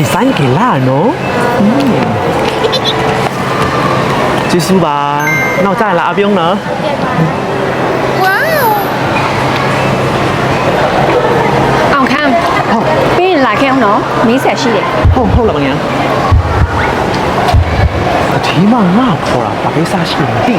ဒီဇိုင်းကလာနော်ကျေးဇူးပါနောက်ကြရင်လာအပြုံးနော်အောင်ခမ်းဟုတ်ပြီးရင်လာခဲ့အောင်နော်မင်းဆက်ရှိတယ်ဟုတ်ဟုတ်လားမငယ်အထီးမငါခေါ်တာဘာကိစ္စရှိလဲမသိ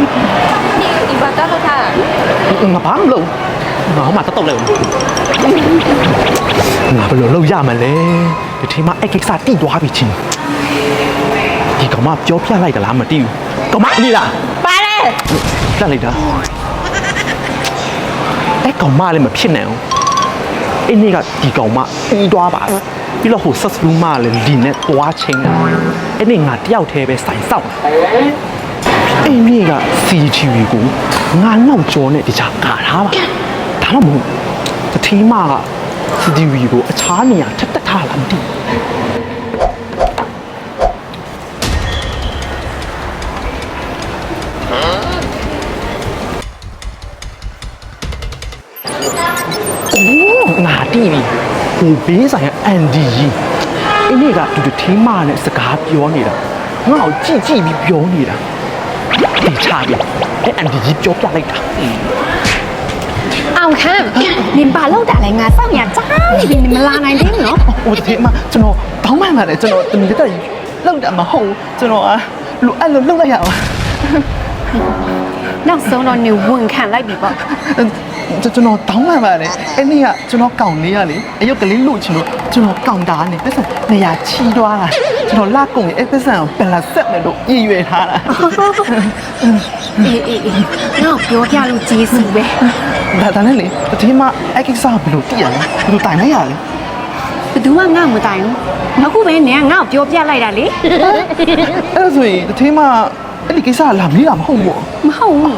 ဒီဘာတော့ထားဘူးငါဘာမလုပ်ငါဟိုမှာတက်တော့လဲငါဘယ်လိုလုပ်ရမလဲဒီထီးမအဲ့ကိစ္စတိသွားပြီချင်းဒီကောင်မပြောပြလိုက်သလားမသိဘူးကောင်မအလီလားပါတယ်ပြလိုက်တာအဲ့ကောင်မလည်းမဖြစ်နိုင်ဘူးအဲ့နေ့ကဒီကောင်မပြီးသွားပါပြီးတော့ဟိုဆက်စလူမလည်းလီနဲ့သွားချင်းတယ်အဲ့နေ့ငါတယောက်တည်းပဲစိုင်ဆောက်အဲ့နေ့က CCTV ကိုငါငေါ့ကြောနဲ့တခြားကာထားပါဒါမှမဟုတ်တတိမက CCTV ကိုအခြားနေရာထပ်တက်ထားလားမသိဘူးโอ้ငါတီးပြီဟိုဘေးဆိုင်ကအန်ဒီကြီးအဲ့ဒီကသူတို့ထင်းမနဲ့စကားပြောနေတာငါ့ကိုကြည့်ကြည့်ပြီးပြောနေတာဒီချပြီအဲ့အန်ဒီကြီးပြောပြလိုက်တာ အောင်ခမ်းနင်ဘာလောက်တာလဲငါစောင့်ရကြားနေပြီနင်မလာနိုင်သေးဘူးနော်ဟိုဒီမှာကျွန်တော်တောင်းပန်ပါတယ်ကျွန်တော်တမီးတက်လောက်တာမဟုတ်ကျွန်တော်လူအဲ့လိုလောက်လိုက်ရအောင် နောက်ဆုံးတော့နင်ဝန်ခံလိုက်ပြီပေါ့ကျွန်တော်တောင်းပန်ပါတယ်အဲ့နေ့ကကျွန်တော်ကောင်လေးရလေအရုပ်ကလေးလို့ချင်လို့ကျွန်တော်ကောင်တာနေပတ်စံနေရာချီးသွားတာကျွန်တော်လာကုန်ရင်အဲ့ပတ်စံကိုပလာဆက်မယ်လို့ရည်ရွယ်ထားတာအေးအေးအေးငါ့ကိုပြောပြလို့ကျေးဇူးပဲဒါဒါနဲ့လေတတိမအဲ့ကိစ္စကဘယ်လိုတည်ရလဲဘယ်လိုတိုင်လိုက်ရလဲဘယ်သူမှငါ့ကိုမတိုင်ဘူးအခုပဲနင်ကငါ့ကိုပြောပြလိုက်တာလေအဲ့ဒါဆိုရင်တတိမ အဲ့ဒီကိစ္စကလာမေးတာမဟုတ်ဘူးမဟုတ်ဘူး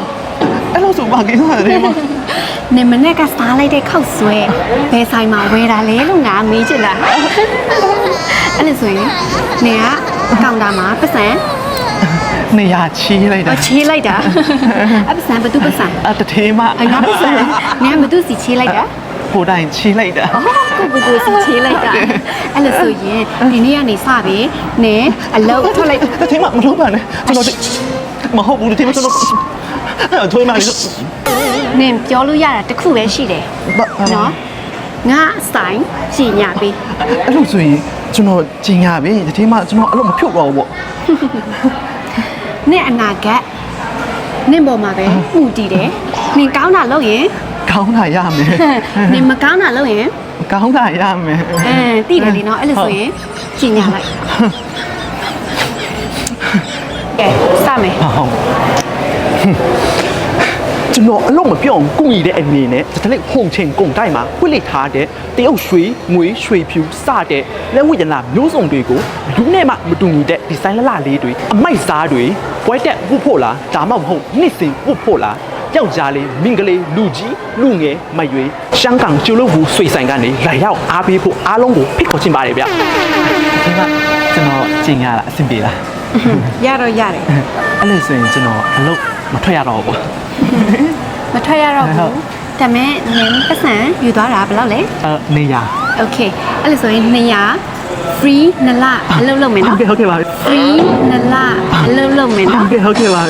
အဲ့လိုဆိုဘာကိစ္စလဲတတိမနင်မနဲ့ကစားလိုက်တဲ့ခောက်ဆွဲဘယ်ဆိုင်မှာဝယ်တာလဲလို့ငါမေးချင်တာအဲ့လိုဆိုရင်နင်ကကောင်တာမှာပတ်စံနေရာချီးလိုက်တာအချေးလိုက်တာအပတ်စံဘသူပတ်စံအဲ့တတိမအငါပတ်စံနင်ကဘသူစီချေးလိုက်တာ ကိုယ်တိုင်ချီးလိုက်တာကိုကိုကိုစီချေးလိုက်တာအဲ့လိုဆိုရင်ဒီနေ့ကနေစပြီနင်အလုပ်ထွက်လိုက်တတိမမလုပ်ပါနဲ့ကျွန်တော်မဟုတ်ဘူးတတိမကျွန်တော်အဲ့ထွေးမှလေနင်ပြောလို့ရတာတစ်ခုပဲရှိတယ်နော်နော်ငါအဆိုင်ရှင်ညာပေးအဲ့လိုဆိုရင်ကျွန်တော်ကျင်ရပြီတတိမကျွန်တော်အဲ့လိုမဖြုတ်တော့ဘူးပေါ့နင်အနာဂတ်နင်ပေါ်မှာပဲမှုတည်တယ်နင်ကောင်းတာလုပ်ရင် ကောင်းတာရမယ်နင်မကောင်းတာလုပ်ရင်ကောင်းတာရမယ်အဲသိတယ်လीနော်အဲ့လိုဆိုရင်ရှင်ညာလိုက်ကဲစမယ်ဟုတ်ကျွန်တော်အလုံးမပြောင်းကုညီတဲ့အနေနဲ့တစ်လက်ဟုန်ချင်းကုံတိုင်းမှာဝိလိထားတဲ့တရုတ်ရွှေငွေရွှေဖြူစတဲ့လက်ဝိရဏမျိုးစုံတွေကိုလူနဲ့မှမတူညီတဲ့ဒီဇိုင်းလလလေးတွေအမိုက်စားတွေပွဲတက်ဝတ်ဖို့လားဒါမှမဟုတ်နှစ်စဉ်ဝတ်ဖို့လား ယောက်ျားလေးမင်္ဂလေးလူကြီးလူငယ်မရွေရှမ်း港ကျိုးလို့ဘူးဆွေဆိုင်ကနေလာရောက်အားပေးဖို့အားလုံးကိုဖိတ်ခေါ်ချင်ပါတယ်ဗျဒီကကျွန်တော်ကျင်ရတာအဆင်ပြေလားရတော့ရတယ်အဲ့လိုဆိုရင်ကျွန်တော်အလုပ်မထွက်ရတော့ဘူးမထွက်ရတော့ဘူးဒါပေမဲ့နင်ပတ်စံယူသွားတာဘယ်လောက်လဲအဲနေရ Okay အဲ့လိုဆိုရင်200 free နလအလုပ်လုပ်မယ်ဟုတ်နော်ကဲ့ဟုတ်ကဲ့ပါ free နလအလုပ်လုပ်မယ်ဟုနော်တ်ကဲ့ဟုတ်ကဲ့ပါ